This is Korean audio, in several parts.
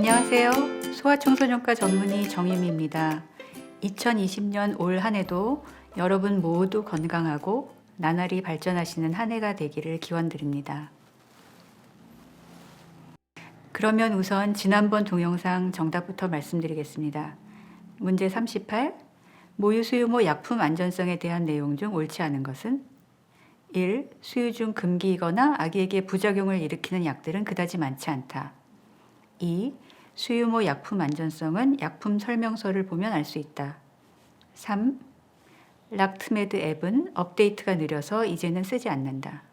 안녕하세요. 소아청소년과 전문의 정유미입니다. 2020년 올 한 해도 여러분 모두 건강하고 나날이 발전하시는 한 해가 되기를 기원드립니다. 그러면 우선 지난번 동영상 정답부터 말씀드리겠습니다. 문제 38. 모유 수유모 약품 안전성에 대한 내용 중 옳지 않은 것은 1. 수유 중 금기이거나 아기에게 부작용을 일으키는 약들은 그다지 많지 않다. 2. 수유모 약품 안전성은 약품 설명서를 보면 알 수 있다. 3. 락트메드 앱은 업데이트가 느려서 이제는 쓰지 않는다.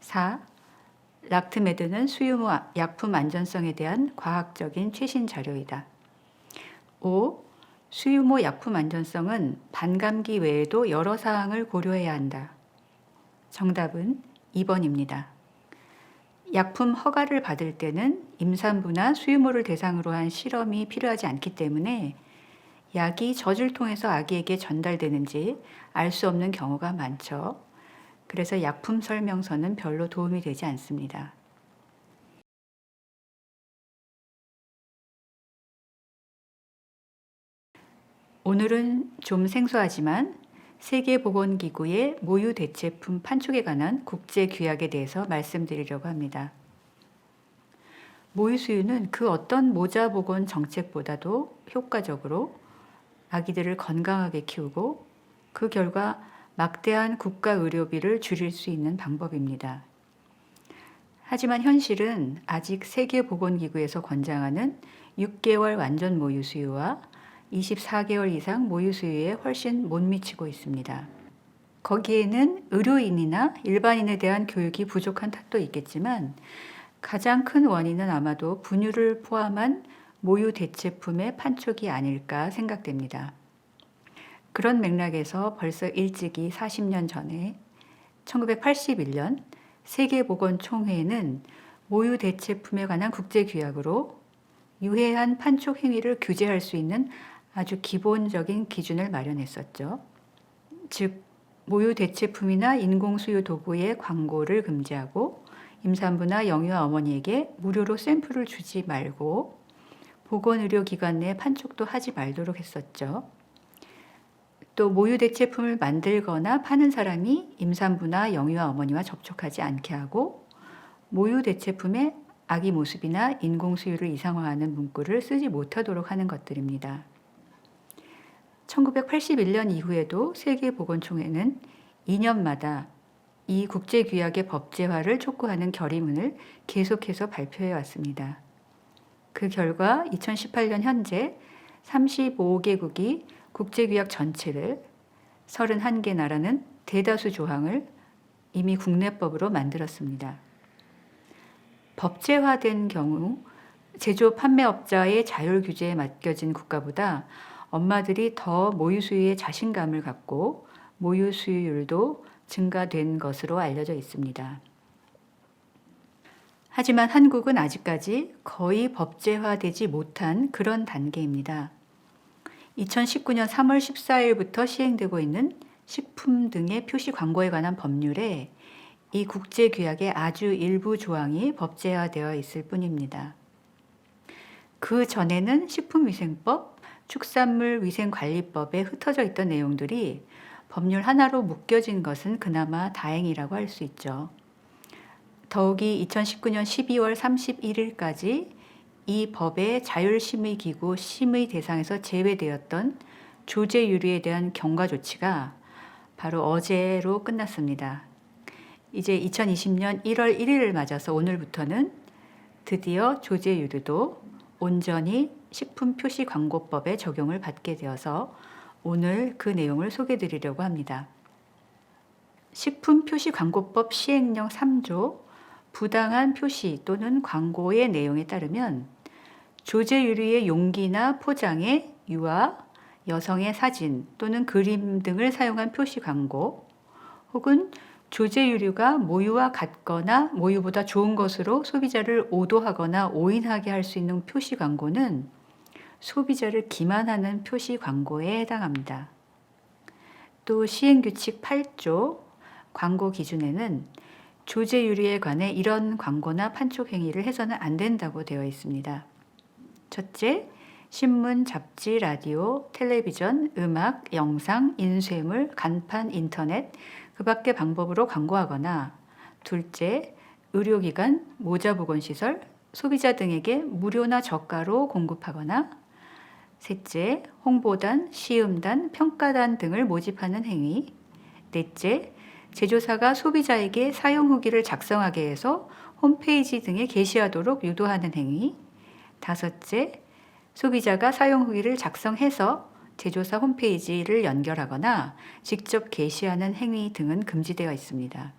4. 락트메드는 수유모 약품 안전성에 대한 과학적인 최신 자료이다. 5. 수유모 약품 안전성은 반감기 외에도 여러 사항을 고려해야 한다. 정답은 2번입니다. 약품 허가를 받을 때는 임산부나 수유모를 대상으로 한 실험이 필요하지 않기 때문에 약이 젖을 통해서 아기에게 전달되는지 알 수 없는 경우가 많죠. 그래서 약품 설명서는 별로 도움이 되지 않습니다. 오늘은 좀 생소하지만 세계보건기구의 모유 대체품 판촉에 관한 국제 규약에 대해서 말씀드리려고 합니다. 모유 수유는 그 어떤 모자 보건 정책보다도 효과적으로 아기들을 건강하게 키우고 그 결과 막대한 국가 의료비를 줄일 수 있는 방법입니다. 하지만 현실은 아직 세계보건기구에서 권장하는 6개월 완전 모유 수유와 24개월 이상 모유 수유에 훨씬 못 미치고 있습니다. 거기에는 의료인이나 일반인에 대한 교육이 부족한 탓도 있겠지만 가장 큰 원인은 아마도 분유를 포함한 모유 대체품의 판촉이 아닐까 생각됩니다. 그런 맥락에서 벌써 일찍이 40년 전에 1981년 세계보건총회는 모유 대체품에 관한 국제 규약으로 유해한 판촉 행위를 규제할 수 있는 아주 기본적인 기준을 마련했었죠. 즉, 모유 대체품이나 인공수유 도구의 광고를 금지하고 임산부나 영유아 어머니에게 무료로 샘플을 주지 말고 보건의료기관 내 판촉도 하지 말도록 했었죠. 또 모유 대체품을 만들거나 파는 사람이 임산부나 영유아 어머니와 접촉하지 않게 하고 모유 대체품의 아기 모습이나 인공수유를 이상화하는 문구를 쓰지 못하도록 하는 것들입니다. 1981년 이후에도 세계보건총회는 2년마다 이 국제규약의 법제화를 촉구하는 결의문을 계속해서 발표해 왔습니다. 그 결과 2018년 현재 35개국이 국제규약 전체를 31개 나라는 대다수 조항을 이미 국내법으로 만들었습니다. 법제화된 경우 제조 판매업자의 자율 규제에 맡겨진 국가보다 엄마들이 더 모유 수유에 자신감을 갖고 모유 수유율도 증가된 것으로 알려져 있습니다. 하지만 한국은 아직까지 거의 법제화되지 못한 그런 단계입니다. 2019년 3월 14일부터 시행되고 있는 식품 등의 표시 광고에 관한 법률에 이 국제 규약의 아주 일부 조항이 법제화되어 있을 뿐입니다. 그 전에는 식품위생법, 축산물 위생관리법에 흩어져 있던 내용들이 법률 하나로 묶여진 것은 그나마 다행이라고 할 수 있죠. 더욱이 2019년 12월 31일까지 이 법의 자율심의기구 심의 대상에서 제외되었던 조제유리에 대한 경과 조치가 바로 어제로 끝났습니다. 이제 2020년 1월 1일을 맞아서 오늘부터는 드디어 조제유류도 온전히 식품 표시 광고법에 적용을 받게 되어서 오늘 그 내용을 소개해 드리려고 합니다. 식품 표시 광고법 시행령 3조 부당한 표시 또는 광고의 내용에 따르면 조제 유리의 용기나 포장에 유아, 여성의 사진 또는 그림 등을 사용한 표시 광고 혹은 조제 유류가 모유와 같거나 모유보다 좋은 것으로 소비자를 오도하거나 오인하게 할 수 있는 표시 광고는 소비자를 기만하는 표시 광고에 해당합니다. 또 시행규칙 8조 광고 기준에는 조제유리에 관해 이런 광고나 판촉 행위를 해서는 안 된다고 되어 있습니다. 첫째, 신문, 잡지, 라디오, 텔레비전, 음악, 영상, 인쇄물, 간판, 인터넷, 그 밖의 방법으로 광고하거나 둘째, 의료기관, 모자보건시설, 소비자 등에게 무료나 저가로 공급하거나 셋째, 홍보단, 시음단, 평가단 등을 모집하는 행위 넷째, 제조사가 소비자에게 사용 후기를 작성하게 해서 홈페이지 등에 게시하도록 유도하는 행위 다섯째, 소비자가 사용 후기를 작성해서 제조사 홈페이지를 연결하거나 직접 게시하는 행위 등은 금지되어 있습니다.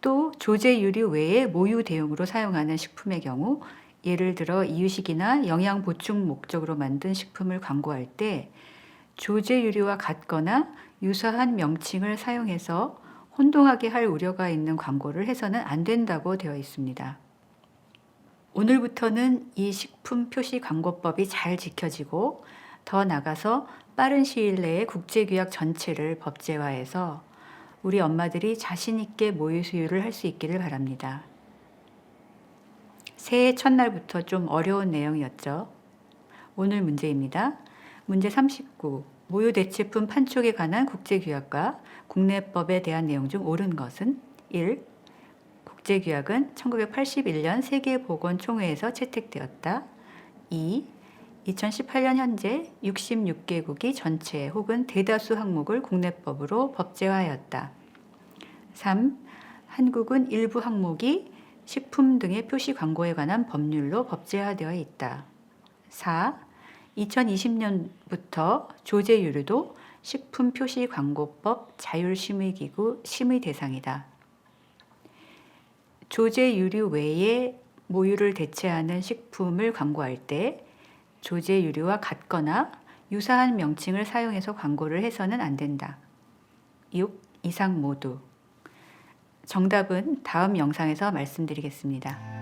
또 조제 유류 외에 모유 대용으로 사용하는 식품의 경우 예를 들어 이유식이나 영양 보충 목적으로 만든 식품을 광고할 때 조제 유류와 같거나 유사한 명칭을 사용해서 혼동하게 할 우려가 있는 광고를 해서는 안 된다고 되어 있습니다. 오늘부터는 이 식품 표시 광고법이 잘 지켜지고 더 나가서 빠른 시일 내에 국제규약 전체를 법제화해서 우리 엄마들이 자신 있게 모유 수유를 할 수 있기를 바랍니다. 새해 첫날부터 좀 어려운 내용이었죠. 오늘 문제입니다. 문제 39. 모유 대체품 판촉에 관한 국제규약과 국내법에 대한 내용 중 옳은 것은 1. 국제규약은 1981년 세계보건총회에서 채택되었다. 2. 2018년 현재 66개국이 전체 혹은 대다수 항목을 국내법으로 법제화하였다. 3. 한국은 일부 항목이 식품 등의 표시 광고에 관한 법률로 법제화되어 있다. 4. 2020년부터 조제유류도 식품 표시 광고법 자율심의기구 심의 대상이다. 조제유류 외에 모유를 대체하는 식품을 광고할 때 조제유류와 같거나 유사한 명칭을 사용해서 광고를 해서는 안 된다. 6. 이상 모두. 정답은 다음 영상에서 말씀드리겠습니다.